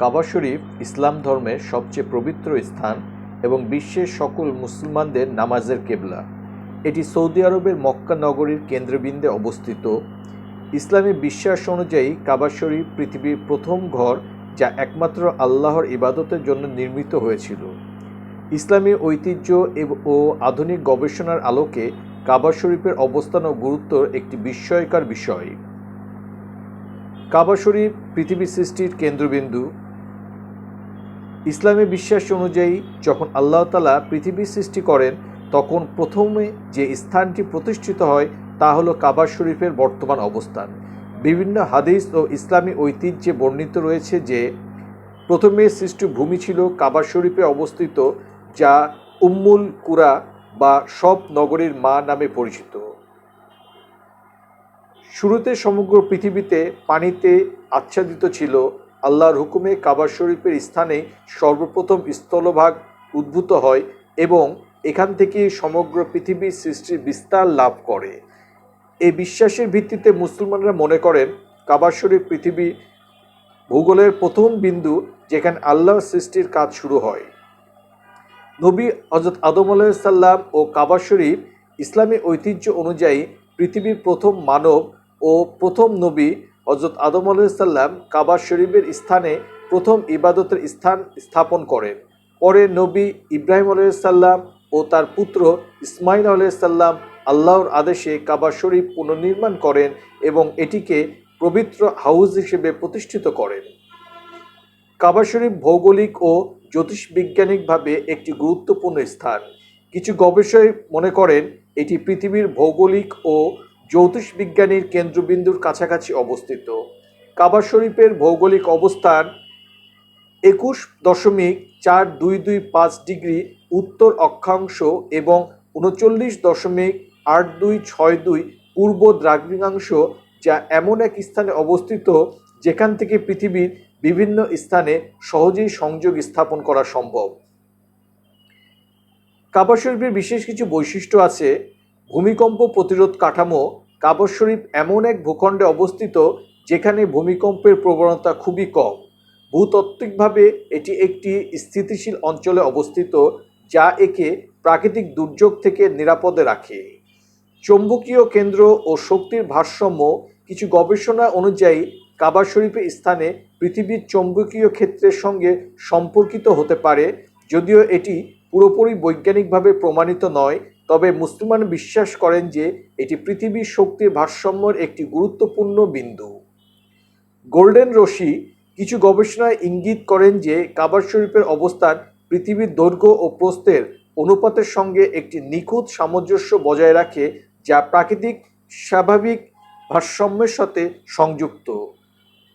কাবা শরীফ ইসলাম ধর্মের সবচেয়ে পবিত্র স্থান এবং বিশ্বের সকল মুসলমানদের নামাজের কেবলা। এটি সৌদি আরবের মক্কা নগরীর কেন্দ্রবিন্দে অবস্থিত। ইসলামী বিশ্বাস অনুযায়ী কাবা শরীফ পৃথিবীর প্রথম ঘর যা একমাত্র আল্লাহর ইবাদতের জন্য নির্মিত হয়েছিল। ইসলামী ঐতিহ্য ও আধুনিক গবেষণার আলোকে কাবা শরীফের অবস্থান ও গুরুত্ব একটি বিস্ময়কর বিষয়। কাবা শরীফ পৃথিবী সৃষ্টির কেন্দ্রবিন্দু। ইসলামী বিশ্বাস অনুযায়ী, যখন আল্লাহ তালা পৃথিবী সৃষ্টি করেন, তখন প্রথমে যে স্থানটি প্রতিষ্ঠিত হয়, তা হলো কাবা শরীফের বর্তমান অবস্থান। বিভিন্ন হাদিস ও ইসলামী ঐতিহ্যে বর্ণিত রয়েছে যে, প্রথমে সৃষ্ট ভূমি ছিল কাবা শরীফে অবস্থিত, যা উম্মুল কুরা বা সব নগরীর মা নামে পরিচিত। শুরুতে সমগ্র পৃথিবীতে পানিতে আচ্ছাদিত ছিল আল্লাহর হুকুমে কাবা শরীফের স্থানে সর্বপ্রথম স্থলভাগ উদ্ভূত হয় এবং এখান থেকে সমগ্র পৃথিবীর সৃষ্টির বিস্তার লাভ করে। এই বিশ্বাসের ভিত্তিতে মুসলমানরা মনে করেন, কাবা শরীফ পৃথিবী ভূগোলের প্রথম বিন্দু যেখানে আল্লাহর সৃষ্টির কাজ শুরু হয়। নবী হজরত আদম আলাইসাল্লাম ও কাবা শরীফ ইসলামী ঐতিহ্য অনুযায়ী পৃথিবীর প্রথম মানব ও প্রথম নবী হজরত আদম আলাইসাল্লাম কাবা শরীফের স্থানে প্রথম ইবাদতের স্থান স্থাপন করেন। পরে নবী ইব্রাহিম আলাইসাল্লাম ও তার পুত্র ইসমাইল আলাইসাল্লাম আল্লাহর আদেশে কাবা শরীফ পুনর্নির্মাণ করেন এবং এটিকে পবিত্র হাউস হিসেবে প্রতিষ্ঠিত করেন। কাবা শরীফ ভৌগোলিক ও জ্যোতিষবিজ্ঞানিকভাবে একটি গুরুত্বপূর্ণ স্থান। কিছু গবেষক মনে করেন, এটি পৃথিবীর ভৌগোলিক ও জ্যোতিষবিজ্ঞানীর কেন্দ্রবিন্দুর কাছাকাছি অবস্থিত। কাবা শরীফের ভৌগোলিক অবস্থান একুশ দশমিক চার দুই দুই পাঁচ ডিগ্রি উত্তর অক্ষাংশ এবং উনচল্লিশ দশমিক আট দুই ছয় দুই পূর্ব দ্রাঘিমাংশ, যা এমন এক স্থানে অবস্থিত যেখান থেকে পৃথিবীর বিভিন্ন স্থানে সহজেই সংযোগ স্থাপন করা সম্ভব। কাবা শরীফের বিশেষ কিছু বৈশিষ্ট্য আছে। ভূমিকম্প প্রতিরোধ কাঠামো কাবা শরীফ এমন এক ভূখণ্ডে অবস্থিত যেখানে ভূমিকম্পের প্রবণতা খুবই কম। ভূতাত্ত্বিকভাবে এটি একটি স্থিতিশীল অঞ্চলে অবস্থিত যা একে প্রাকৃতিক দুর্যোগ থেকে নিরাপদে রাখে। চৌম্বকীয় কেন্দ্র ও শক্তির ভারসাম্য কিছু গবেষণা অনুযায়ী কাবা শরীফের স্থানে পৃথিবীর চৌম্বকীয় ক্ষেত্রের সঙ্গে সম্পর্কিত হতে পারে, যদিও এটি পুরোপুরি বৈজ্ঞানিকভাবে প্রমাণিত নয় তবে মুসলমান বিশ্বাস করেন যে এটি পৃথিবীর শক্তির ভারসাম্যের একটি গুরুত্বপূর্ণ বিন্দু। গোল্ডেন রশি কিছু গবেষণায় ইঙ্গিত করেন যে কাবার শরীফের অবস্থান পৃথিবীর দৈর্ঘ্য ও প্রস্থের অনুপাতের সঙ্গে একটি নিখুঁত সামঞ্জস্য বজায় রাখে, যা প্রাকৃতিক স্বাভাবিক ভারসাম্যের সাথে সংযুক্ত।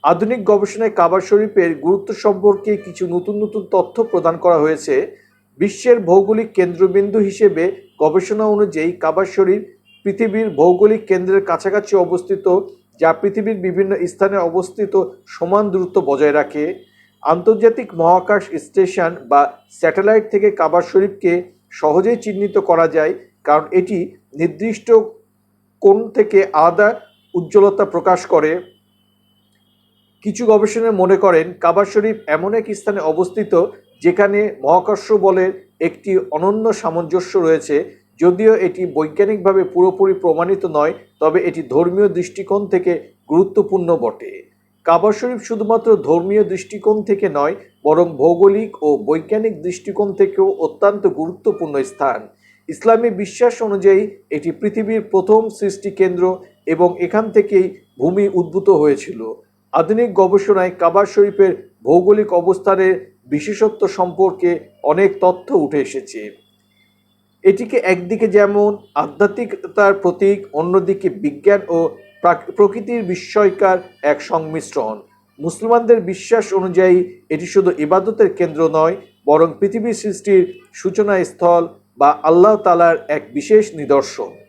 আধুনিক গবেষণায় কাবার শরীফের গুরুত্ব সম্পর্কে কিছু নতুন নতুন তথ্য প্রদান করা হয়েছে। বিশ্বের ভৌগোলিক কেন্দ্রবিন্দু হিসেবে গবেষণা অনুযায়ী কাবার শরীফ পৃথিবীর ভৌগোলিক কেন্দ্রের কাছাকাছি অবস্থিত, যা পৃথিবীর বিভিন্ন স্থানে অবস্থিত সমান দূরত্ব বজায় রাখে। আন্তর্জাতিক মহাকাশ স্টেশন বা স্যাটেলাইট থেকে কাবার শরীফকে সহজেই চিহ্নিত করা যায়, কারণ এটি নির্দিষ্ট কোণ থেকে আলাদা উজ্জ্বলতা প্রকাশ করে। কিছু গবেষণা মনে করেন কাবার শরীফ এমন এক স্থানে অবস্থিত, যেখানে মহাকর্ষ বলের একটি অনন্য সামঞ্জস্য রয়েছে, যদিও এটি বৈজ্ঞানিকভাবে পুরোপুরি প্রমাণিত নয়, তবে এটি ধর্মীয় দৃষ্টিকোণ থেকে গুরুত্বপূর্ণ বটে। কাবার শরীফ শুধুমাত্র ধর্মীয় দৃষ্টিকোণ থেকে নয়, বরং ভৌগোলিক ও বৈজ্ঞানিক দৃষ্টিকোণ থেকেও অত্যন্ত গুরুত্বপূর্ণ স্থান। ইসলামী বিশ্বাস অনুযায়ী, এটি পৃথিবীর প্রথম সৃষ্টি কেন্দ্র এবং এখান থেকেই ভূমি উদ্ভূত হয়েছিল। আধুনিক গবেষণায় কাবার শরীফের ভৌগোলিক অবস্থানের বিশেষত্ব সম্পর্কে অনেক তথ্য উঠে এসেছে। এটিকে একদিকে যেমন আধ্যাত্মিকতার প্রতীক, অন্যদিকে বিজ্ঞান ও প্রাক- প্রকৃতির বিস্ময়কার এক সংমিশ্রণ। মুসলমানদের বিশ্বাস অনুযায়ী এটি শুধু ইবাদতের কেন্দ্র নয়, বরং পৃথিবীর সৃষ্টির সূচনা স্থল বা আল্লাহ তালার এক বিশেষ নিদর্শন।